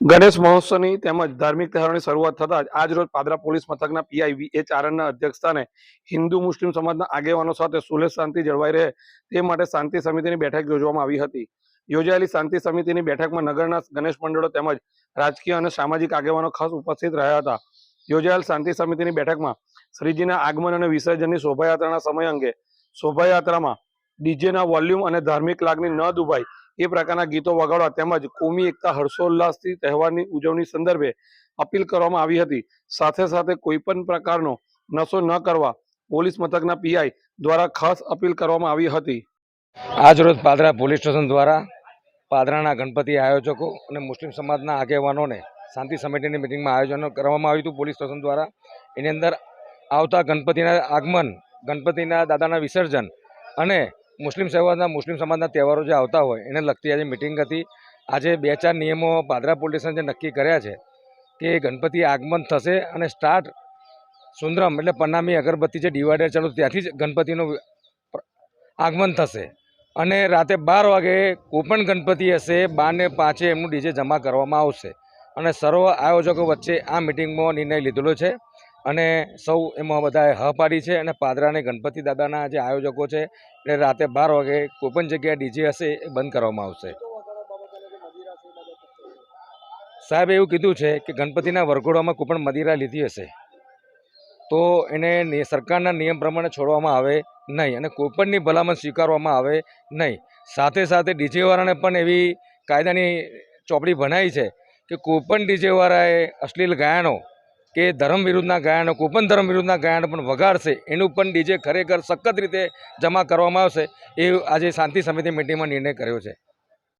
ગણેશ મહોત્સવની તેમજ ધાર્મિક તહેવારોની શરૂઆત થતાં જ આજ રોજ પાદરા પોલીસ મથકના પીઆઈ વી એચ આરણના અધ્યક્ષસ્થાને હિન્દુ મુસ્લિમ સમાજના આગેવાનો સાથે સુલેહ શાંતિ જળવાઈ રહે તે માટે શાંતિ સમિતિની બેઠક યોજવામાં આવી હતી. યોજાયેલી શાંતિ સમિતિની બેઠકમાં નગરના ગણેશ મંડળો તેમજ રાજકીય અને સામાજિક આગેવાનો ખાસ ઉપસ્થિત રહ્યા હતા. યોજાયેલ શાંતિ સમિતિની બેઠકમાં શ્રીજીના આગમન અને વિસર્જનની શોભાયાત્રાના સમય અંગે શોભાયાત્રામાં ડીજેના વોલ્યુમ અને ધાર્મિક લાગણી ન દુભાય એ પ્રકારના ગીતો વગાડવા તેમજ કોમી એકતા હર્ષોલ્લાસથી તહેવારની ઉજવણી સંદર્ભે અપીલ કરવામાં આવી હતી. સાથે સાથે કોઈપણ પ્રકારનો નશો ન કરવા પોલીસ મથકના પીઆઈ દ્વારા ખાસ અપીલ કરવામાં આવી હતી. આજરોજ પાદરા પોલીસ સ્ટેશન દ્વારા પાદરાના ગણપતિ આયોજકો અને મુસ્લિમ સમાજના આગેવાનોને શાંતિ સમિતિની મિટિંગમાં આયોજન કરવામાં આવ્યું હતું. પોલીસ સ્ટેશન દ્વારા એની અંદર આવતા ગણપતિના આગમન, ગણપતિના દાદાના વિસર્જન અને મુસ્લિમ સમાજના મુસ્લિમ સમાજના તહેવારો જે આવતા હોય, એને લગતી આજે મિટિંગ હતી. આજે બે ચાર નિયમો પાદરા પોલીસ જે નક્કી કર્યા છે કે ગણપતિ આગમન થશે અને સ્ટાર્ટ સુંદરમ એટલે પન્નામી અગરબત્તી જે ડિવાઈડર ચાલુ ત્યાંથી જ ગણપતિનું આગમન થશે. અને રાતે બાર વાગે કોઈપણ ગણપતિ હશે બારને પાંચે એમનું ડીજે જમા કરવામાં આવશે. અને સર્વ આયોજકો વચ્ચે આ મિટિંગમાં નિર્ણય લીધેલો છે. અને સૌ એમાં બધાએ હ પાડી છે અને પાદરાને ગણપતિ દાદાના જે આયોજકો છે, એ રાતે બાર વાગે કોઈ પણ જગ્યાએ ડીજે હશે એ બંધ કરવામાં આવશે. સાહેબે એવું કીધું છે કે ગણપતિના વરઘોડામાં કોઈ પણ મદિરા લીધી હશે. તો એને સરકારના નિયમ પ્રમાણે છોડવામાં આવે નહીં અને કોઈપણની ભલામણ સ્વીકારવામાં આવે નહીં. સાથે સાથે ડીજેવાળાને પણ એવી કાયદાની ચોપડી ભણાઈ છે કે કોઈપણ ડીજેવાળાએ અશ્લીલ ગાયનો કે ધર્મ વિરુદ્ધના ગાયનો કોઈપણ ધર્મ વિરુદ્ધના ગાયનો પણ વગાડશે. એનું પણ ડીજે ખરેખર સખત રીતે જમા કરવામાં આવશે. એ આજે શાંતિ સમિતિ મિટિંગમાં નિર્ણય કર્યો છે.